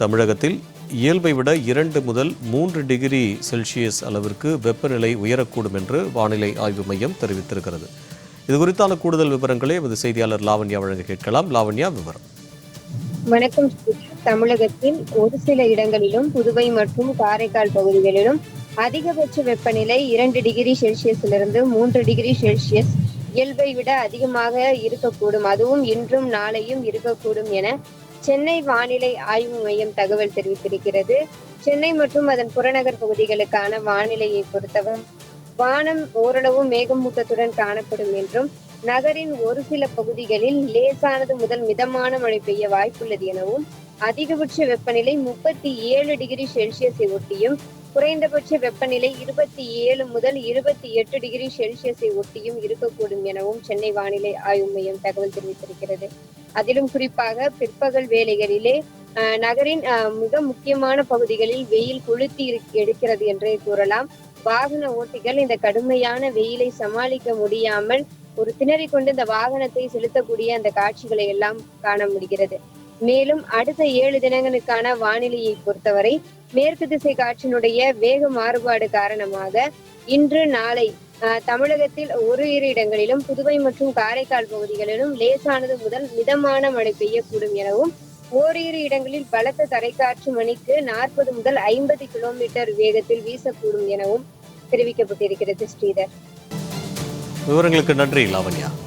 தமிழகத்தில் இயல்பை விட இரண்டு முதல் மூன்று டிகிரி செல்சியஸ் அளவிற்கு வெப்பநிலை உயரக்கூடும் என்று வானிலை ஆய்வு மையம் தெரிவித்திருக்கிறது. இது குறித்தான கூடுதல் விவரங்களை எமது செய்தியாளர் லாவண்யா வழங்க கேட்கலாம். லாவண்யா விவரம். வணக்கம் தமிழகத்தில் ஒரு சில இடங்களிலும் புதுவை மற்றும் காரைக்கால் பகுதிகளிலும் அதிகபட்ச வெப்பநிலை இரண்டு டிகிரி செல்சியஸிலிருந்து மூன்று டிகிரி செல்சியஸ் இயல்பை விட அதிகமாக இருக்கக்கூடும். அதுவும் இன்றும் நாளையும் இருக்கக்கூடும் என சென்னை வானிலை ஆய்வு மையம் தகவல் தெரிவித்திருக்கிறது. சென்னை மற்றும் அதன் புறநகர் பகுதிகளுக்கான வானிலையை பொறுத்தவரை வானம் ஓரளவு மேகமூட்டத்துடன் காணப்படும் என்றும் நகரின் ஒரு சில பகுதிகளில் லேசானது முதல் மிதமான மழை பெய்ய வாய்ப்புள்ளது எனவும் அதிகபட்ச வெப்பநிலை முப்பத்தி ஏழு டிகிரி செல்சியஸை ஒட்டியும் குறைந்தபட்ச வெப்பநிலை இருபத்தி ஏழு முதல் இருபத்தி எட்டு டிகிரி செல்சியஸை ஒட்டியும் இருக்கக்கூடும் எனவும் சென்னை வானிலை ஆய்வு மையம் தகவல் தெரிவித்திருக்கிறது. அதிலும் குறிப்பாக பிற்பகல் வேலைகளிலே நகரின் மிக முக்கியமான பகுதிகளில் வெயில் கொளுத்தி எடுக்கிறது என்றே கூறலாம். வாகன ஓட்டிகள் இந்த கடுமையான வெயிலை சமாளிக்க முடியாமல் ஒரு திணறிக் கொண்டு இந்த வாகனத்தை செலுத்தக்கூடிய அந்த காட்சிகளை எல்லாம் காண முடிகிறது. மேலும் அடுத்த ஏழு தினங்களுக்கான வானிலையை பொறுத்தவரை மேற்கு திசை காற்றினுடைய வேக மாறுபாடு காரணமாக இன்று நாளை தமிழகத்தில் ஒரு இரு இடங்களிலும் புதுவை மற்றும் காரைக்கால் பகுதிகளிலும் லேசானது முதல் மிதமான மழை பெய்யக்கூடும் எனவும் ஓரிரு இடங்களில் பலத்த தரைக்காற்று மணிக்கு நாற்பது முதல் ஐம்பது கிலோமீட்டர் வேகத்தில் வீசக்கூடும் எனவும் தெரிவிக்கப்பட்டிருக்கிறது ஸ்ரீதர். விவரங்களுக்கு நன்றி லாவண்யா.